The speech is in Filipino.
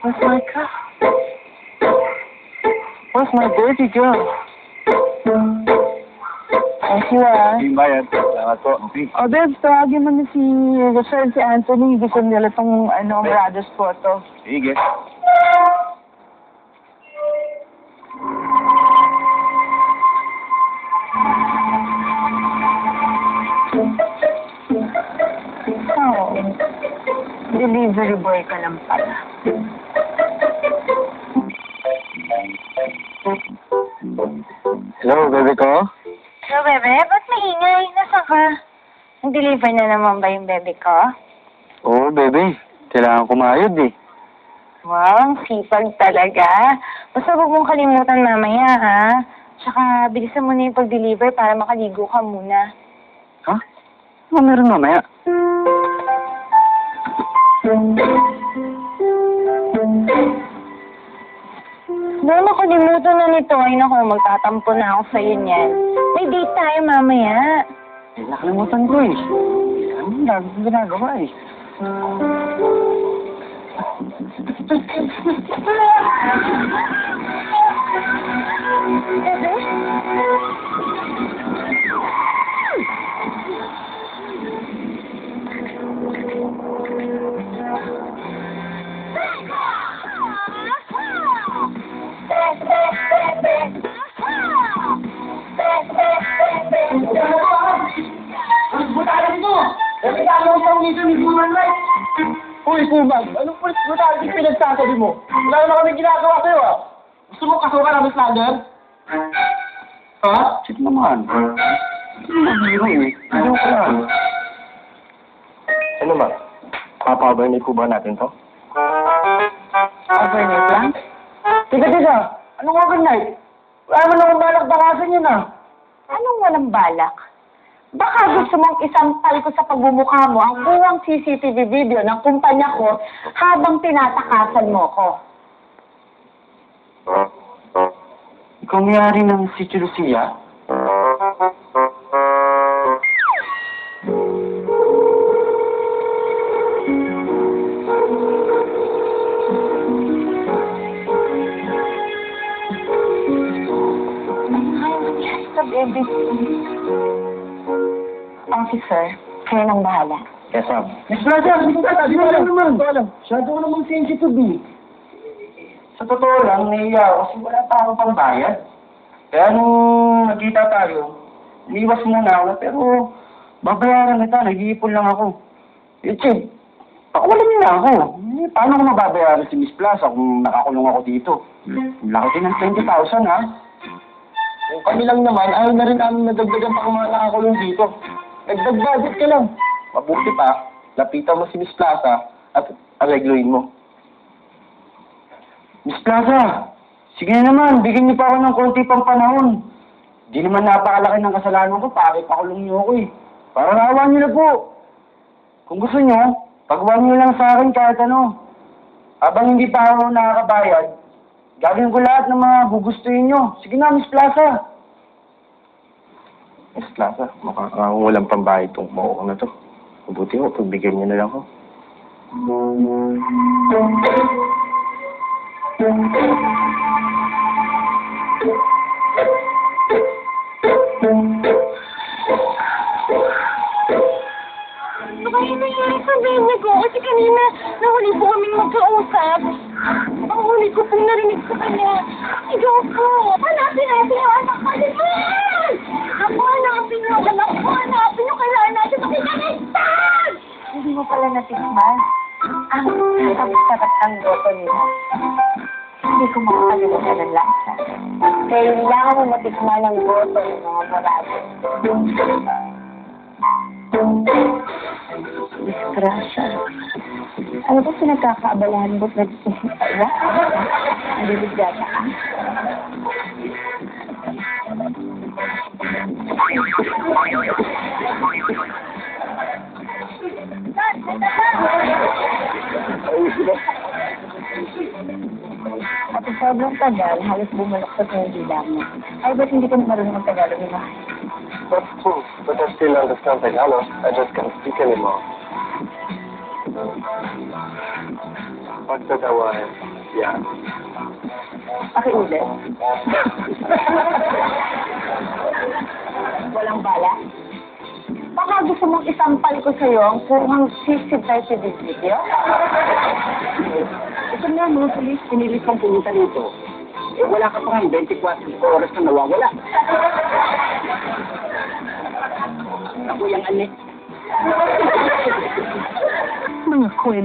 Where's my cup? Where's my baby girl? Thank you, ah. Yung bayad. Salamat po. Okay. O, Debs, tawagin mo na si Rachel, si Anthony. Gusto nila itong, ano, Mirados photo. Sige. Oh, delivery boy ka lang pala. Hello, bebe ko? Hello, bebe. Ba't maingay? Nasaan ka? Nag-deliver na naman ba yung bebe ko? Oo, bebe. Kailangan kumayod eh. Wow, ang sipag talaga. Basta huwag mong kalimutan mamaya, ha? Tsaka, bilisan mo na yung pag-deliver para makaligo ka muna. Ha? Ano meron mamaya? Baka makalimutan na nito. Ay, naku, magtatampo na ako sa'yo niyan. May date tayo mamaya. Eh, nakalimutan ko eh. Ano yung lagi kong ginagawa eh? Uy, Kumag, anong pulis brutality pinagsasabi mo? Wala naman kami ginagawa sa'yo, ah. Gusto mo kasukan namin slugger? Ha? Shit naman. Ano? Ano ko lang? Ano ba? Papa-overnight po ba natin to? Overnight lang? Teka, teka. Anong overnight? Wala naman akong balak bakasan yun, ah. Anong walang balak? Baka gusto mong isampal ko sa pagbumukha mo ang buwang CCTV video ng kumpanya ko habang tinatakasan mo ko. Ikaw mayari ng si Lucia? Ay, sa baby. Officer, kayo nang bahala. Yes, ma'am. Miss Plaza, Miss Plaza, di ba alam naman? Masyado ko namang sensitive, eh. Sa totoo lang, naiya ako kasi wala pa akong pambayad. Kaya nung nagkita tayo, iniwas muna ako, pero babayaran kita, nag-iipon lang ako. Eh, Chip, pakawalan niyo na ako. Eh, paano ko mababayaran si Miss Plaza kung nakakulong ako dito? Laki din ng 20,000, ha? Kung kami lang naman, ayaw na rin namin nadagdagan pa kung mga nakakulong dito. Nagdag budget ka lang. Mabuti pa, lapitan mo si Miss Plaza at aregluin mo. Miss Plaza, sige na naman, bigyan niyo pa ako ng konti pang panahon. Di naman napakalaki ng kasalanan ko, bakit pakulong niyo ako eh. Para naawa niyo na po. Kung gusto niyo, pagawa niyo lang sa akin kahit ano. Habang hindi pa ako nakakabayad, gagawin ko lahat ng mga gugustuhin niyo. Sige na, Miss Plaza. Miss Plaza, mukhang uh, walang pambayad tong mao na to. Mabuti ko, pagbigyan niyo na lang ako. Ano kaya nangyari sa baby ko? Kasi kanina, nahuli po kaming magkausap. Narinig sa kanya. Ikaw po, hanapin natin ang anak ko. Ako, hanapin yung anak ko. Hanapin yung kailangan natin makikalitan! Hindi mo pala natikman. Ang sarap-sarap ang goto nila. Hindi ko makakalimutan ng lasa. Kailangan mo matikman ang goto ng mga marami. Disgrasya. Ano ba pinagkakaabalahan mo na Jadi senjata. At sobrang tagal, halos bumalaktot na yung bilangan. Ay, ba't hindi ka marunong ng Tagalog na? That's true, but I still understand Tagalog. I just can't speak anymore. Pagtatawain. Yeah. Pakiulit. Walang bala? Baka gusto mong isampal ko sa'yo ang kurang sisip tayo sa video? Ito nga mga polis, pinilit kang pumunta dito. Eh, wala ka pa nga 24 oras na nawawala. Ako yung anik. Mga kwento.